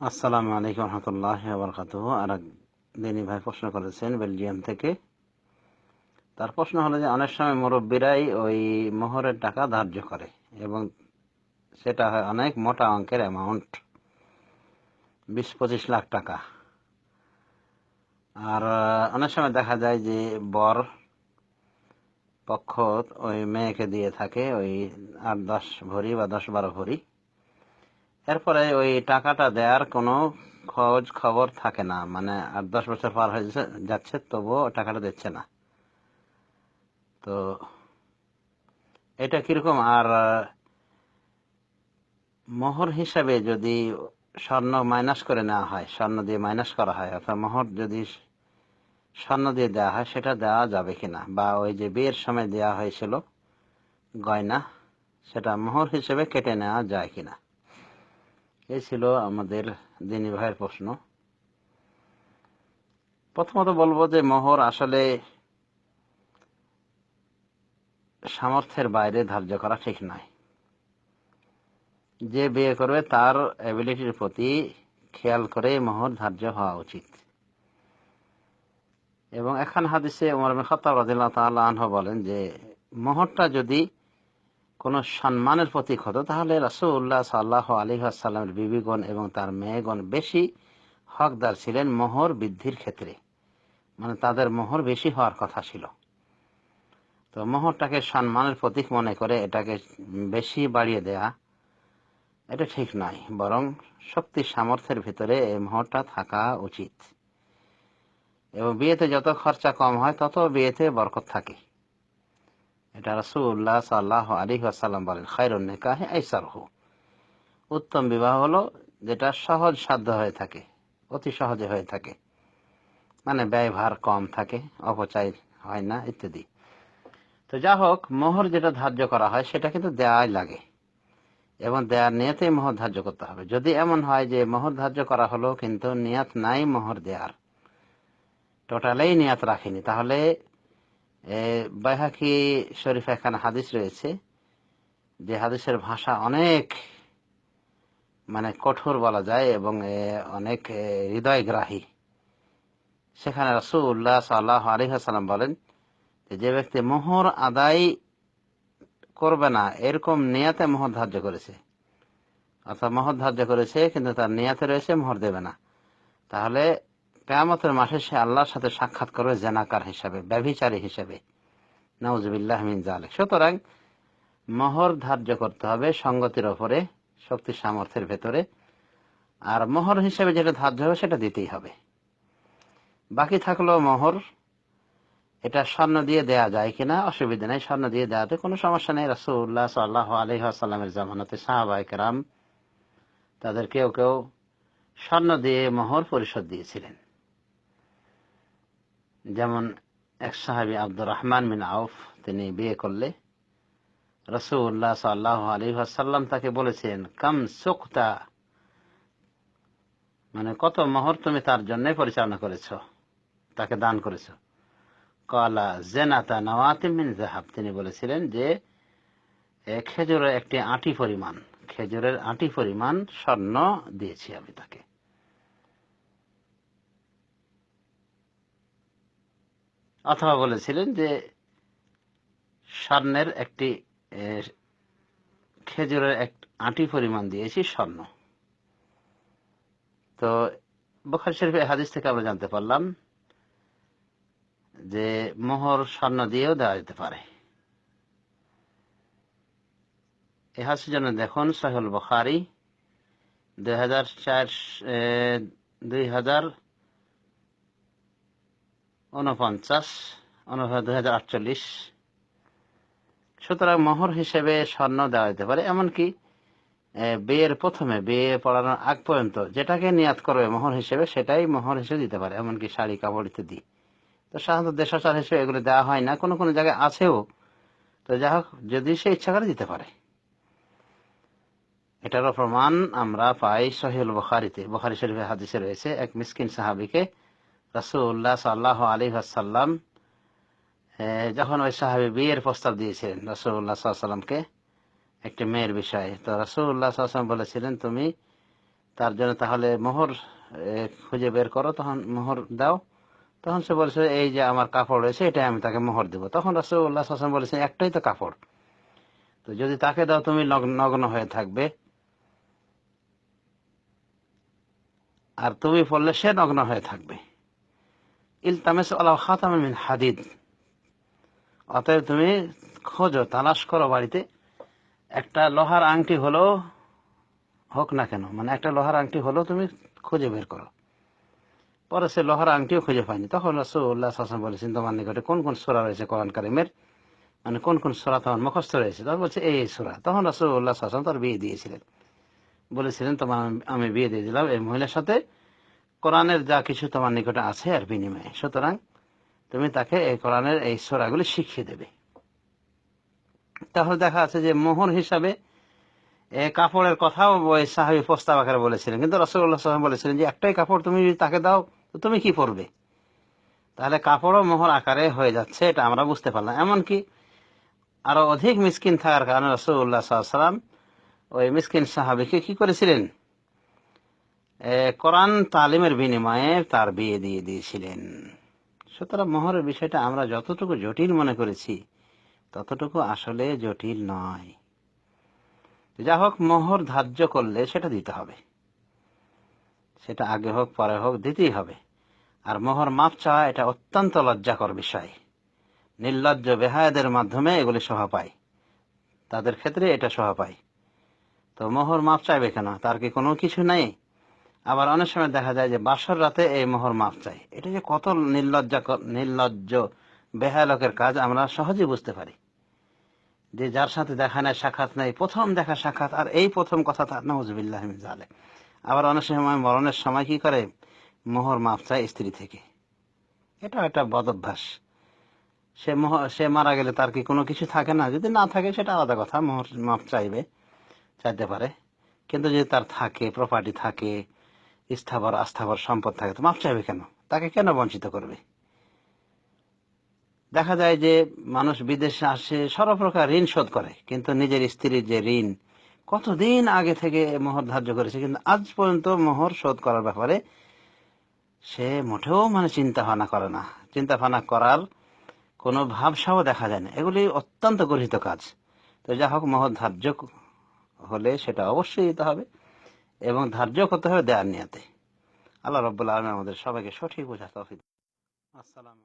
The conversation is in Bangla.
আসসালামু আলাইকুম রহমতুল্লাহ বরকাত আর দিনী ভাই প্রশ্ন করেছেন বেলজিয়াম থেকে। তার প্রশ্ন হলো যে, অনেক সময় মুরব্বীরাই ওই মোহরের টাকা ধার্য করে এবং সেটা হয় অনেক মোটা অঙ্কের অ্যামাউন্ট বিশ পঁচিশ লাখ টাকা। আর অনেক সময় দেখা যায় যে বর পক্ষ ওই মেয়েকে দিয়ে থাকে ওই আট, দশ ভরি বা দশ বারো ভরি। এরপরে ওই টাকাটা দেওয়ার কোনো খোঁজ খবর থাকে না। মানে আট, দশ বছর পার হয়ে যাচ্ছে- তবুও টাকাটা দিচ্ছে না। তো এটা কীরকম? আর মোহর হিসাবে যদি স্বর্ণ মাইনাস করে নেওয়া হয়, স্বর্ণ দিয়ে মাইনাস করা হয় অর্থাৎ মোহর যদি স্বর্ণ দিয়ে দেওয়া হয়, সেটা দেওয়া যাবে কিনা? বা ওই যে বিয়ের সময় দেওয়া হয়েছিল গয়না, সেটা মোহর হিসেবে কেটে নেওয়া যায় কিনা? এই ছিল আমাদের দিনী ভাইয়ের প্রশ্ন। প্রথমত বলব যে মোহর আসলে সামর্থ্যের বাইরে ধার্য করা ঠিক নয়। যে বিয়ে করবে তার অ্যাবিলিটির প্রতি খেয়াল করে মোহর ধার্য হওয়া উচিত। এবং এখন হাদিসে উমর রাদিয়াল্লাহু তাআলা আনহু বলেন যে, মোহরটা যদি কোন সম্মানের প্রতীক হতো, তাহলে রাসূলুল্লাহ সাল্লাহ আলী ওয়াসাল্লামের বিবিগণ এবং তার মেয়েগণ বেশি হকদার ছিলেন মোহর বৃদ্ধির ক্ষেত্রে। মানে তাদের মোহর বেশি হওয়ার কথা ছিল। তো মোহরটাকে সম্মানের প্রতীক মনে করে এটাকে বেশি বাড়িয়ে দেয়া, এটা ঠিক নয় বরং শক্তি সামর্থ্যের ভিতরে এই মোহরটা থাকা উচিত। এবং বিয়েতে যত খরচা কম হয়, তত বিয়েতে বরকত থাকে। এটা রাসূলুল্লাহ সাল্লাল্লাহু আলাইহি ওয়াসাল্লাম বলেন, খায়রুন নিকাহি আইসারহু। উত্তম বিবাহ হলো যেটা সহজ সাধ্য হয়ে থাকে, অতি সহজে হয়ে থাকে। মানে ব্যয়ভার কম থাকে, অপচয় হয় না, ইত্যাদি। তো যা হোক, মোহর যেটা ধার্য করা হয়, সেটা কিন্তু দেওয়াই লাগে। এবং দেওয়ার নিয়তে মোহর ধার্য করতে হবে। যদি এমন হয় যে মোহর ধার্য করা হলো, কিন্তু নিয়াত নাই মোহর দেওয়ার টোটালেই নিয়াত রাখেনি, তাহলে বাইহাকি শরীফ এখানে হাদিস রয়েছে যে হাদিসের ভাষা অনেক মানে কঠোর বলা যায় এবং অনেক হৃদয়গ্রাহী। সেখানে রাসূলুল্লাহ সাল্লাহ আলহাম বলেন যে ব্যক্তি মোহর আদায় করবে না, এরকম নিয়াতে মোহর ধার্য করেছে। অর্থাৎ মোহর ধার্য করেছে, কিন্তু তার নিয়াতে রয়েছে, মোহর দেবে না। তাহলে কেয়ামতের মাঠে সে আল্লাহর সাথে সাক্ষাৎ করবে জেনাকার হিসাবে, ব্যভিচারী হিসাবে। নওজবিল্লাহ মিন জালেক সুতরাং মহর ধার্য করতে হবে সঙ্গতির ওপরে, শক্তি সামর্থ্যের ভেতরে। আর মোহর হিসেবে যেটা ধার্য হবে সেটা দিতেই হবে। বাকি থাকল মোহর। এটা স্বর্ণ দিয়ে দেয়া যায় কিনা, অসুবিধা নেই। স্বর্ণ দিয়ে দেওয়াতে কোনো সমস্যা নেই। রাসূলুল্লাহ সাল্লাহ আলহামের জামানাতে সাহাবাই কেরাম তাদের কেউ কেউ স্বর্ণ দিয়ে মোহর পরিশোধ দিয়েছিলেন। যেমন এক সাহাবি আব্দুর রহমান বিন আউফ, তিনি বিয়ে করলে রসুল্লাহ সাল্লাহ আলী সাল্লাম তাকে বলেছেন, কাম সুক্তা মানে কত মোহর তুমি তার জন্য পরিচালনা করেছ, তাকে দান করেছ। কলা জেনাতা নওয়াতে মিন জাহাব তিনি বলেছিলেন যে খেজুরের একটি আটি পরিমাণ, খেজুরের আটি পরিমাণ স্বর্ণ দিয়েছি আমি তাকে। অথবা বলেছিলেন যে স্বর্ণের একটি খেজুরের এক আটি পরিমাণ দিয়েছি স্বর্ণ। তো বখার শরীফের হাদিস থেকে আমরা জানতে পারলাম যে মোহর স্বর্ণ দিয়েও দেওয়া যেতে পারে। এ হাসির জন্য দেখুন সাহুল বখারি দুই হাজার চার দুই হাজার উনপঞ্চাশ দুই হাজার আটচল্লিশ। সুতরাং মোহর হিসেবে স্বর্ণ দেওয়া যেতে পারে, এমনকি বিয়ের প্রথমে, বিয়ে পড়ানোর আগ পর্যন্ত যেটাকে নিয়াত করবে মোহর হিসেবে, সেটাই মোহর হিসেবে দিতে পারে, এমনকি শাড়ি, কাপড় ইত্যাদি। তো সাধারণত দেশাচার হিসেবে এগুলো দেওয়া হয় না, কোনো কোনো জায়গায় আছেও। তো যা হোক, যদি সে ইচ্ছা করে দিতে পারে। এটারও প্রমাণ আমরা পাই সহিউল বখারিতে। বখারি শরীফের হাদিসে রয়েছে, এক মিসকিন সাহাবিকে রাসূলুল্লাহ সাল্লাহ আলী আসাল্লাম যখন ওই সাহাবি বিয়ের প্রস্তাব দিয়েছিলেন রাসূলুল্লাহ সাল্লামকে একটি মেয়ের বিষয়ে, তো রাসূলুল্লাহ সাল্লাম বলেছিলেন, তুমি তার জন্য তাহলে মোহর খুঁজে বের করো, তখন মোহর দাও। তখন সে বলছে এই যে আমার কাপড় রয়েছে, এটাই আমি তাকে মোহর দেবো। তখন রাসুল্লাহ হাসান বলেছেন, একটাই তো কাপড়। তো যদি তাকে দাও, তুমি নগ্ন হয়ে থাকবে। আর তুমি পড়লে সে নগ্ন হয়ে থাকবে। ইলতামেস আলা খাতাম মিন হাদিদ। অতএব তুমি খোঁজো, তালাশ করো বাড়িতে, একটা লোহার আংটি হলো হোক না কেন মানে একটা লোহার আংটি হলো তুমি খুঁজে বের করো। পরে সে লোহার আংটিও খুঁজে পায়নি। তখন রসুল্লাহ হাসান বলেছেন, তোমার নিকটে কোন কোন সোরা রয়েছে কোরআন কারিমের? মানে কোন কোন সোরা তোমার মুখস্থ রয়েছে? তখন বলছে, এই সোরা। তখন রসুল্লাহ হাসান তার বিয়ে দিয়েছিলেন। বলেছিলেন, তোমার আমি বিয়ে দিয়ে দিলাম এই মহিলার সাথে কোরআনের যা কিছু তোমার নিকটে আছে আর বিনিময়ে। সুতরাং তুমি তাকে এই কোরআনের এই সোরাগুলি শিখিয়ে দেবে। তাহলে দেখা আছে যে মোহর হিসাবে কাপড়ের কথাও ওই সাহাবি প্রস্তাব আকারে বলেছিলেন। কিন্তু রসগোল্লা সাহেব বলেছিলেন যে, একটাই কাপড় তুমি যদি তাকে দাও, তো তুমি কি পরবে? তাহলে কাপড়ও মোহর আকারে হয়ে যাচ্ছে, এটা আমরা বুঝতে পারলাম। এমনকি আরও অধিক মিসকিন থাকার কারণে রসুল্লাহ সাল্লাম ওই মিসকিন সাহাবিকে কি করেছিলেন? কোরআন তালিমের বিনিময়ে তার বিয়ে দিয়ে দিয়েছিলেন। সুতরাং মোহরের বিষয়টা আমরা যতটুকু জটিল মনে করেছি, ততটুকু আসলে জটিল নয়। যা হোক মোহর ধার্য করলে সেটা দিতে হবে। সেটা আগে হোক, পরে হোক, দিতেই হবে। আর মোহর মাপ চাওয়া এটা অত্যন্ত লজ্জাকর বিষয়। নির্লজ্জ বেহায়াদের মাধ্যমে এগুলি শোভা পায়। তাদের ক্ষেত্রে এটা শোভা পায়। তো মোহর মাপ চাইবে কেন? তার কি কোনো কিছু নেই? আবার অনেক সময় দেখা যায় যে বাসর রাতে এই মোহর মাপ চাই। এটা যে কত নির্লজ্জা নির্লজ্জ বেহায়া লোকের কাজ আমরা সহজেই বুঝতে পারি। যে যার সাথে দেখা নেয় সাক্ষাৎ নেই, প্রথম দেখা সাক্ষাৎ, আর এই প্রথম কথা তার নজবিল্লাহ জালে আবার অনেক সময় মরণের সময় কি করে? মোহর মাপ চায় স্ত্রী থেকে। এটা একটা বদ অভ্যাস। সে মোহ, সে মারা গেলে তার কি কোনো কিছু থাকে না? যদি না থাকে, সেটা আলাদা কথা। মোহর মাপ চাইবে, চাইতে পারে। কিন্তু যদি তার থাকে প্রপার্টি থাকে স্থাবর, আস্থাবর সম্পদ থাকে। তো মাপ চাইবে কেন? তাকে কেন বঞ্চিত করবে? দেখা যায় যে মানুষ বিদেশে আসে, সর্বপ্রকার ঋণ শোধ করে, কিন্তু নিজের স্ত্রীর যে ঋণ, কতদিন আগে থেকে মোহর ধার্য করেছে, কিন্তু আজ পর্যন্ত মোহর শোধ করার ব্যাপারে সে মোটেও মানে চিন্তা ভাবনা করে না। চিন্তা ভাবনা করার কোনো ভাবসাও দেখা যায় না। এগুলি অত্যন্ত গর্হিত কাজ। তো যা হোক মোহর ধার্য হলে সেটা অবশ্যই দিতে হবে। এবং ধার্য করতে হবে দেয়ার নিয়াতে। আল্লাহ রব্বুল আলম আমাদের সবাইকে সঠিক বোঝা তফিদ আসসালাম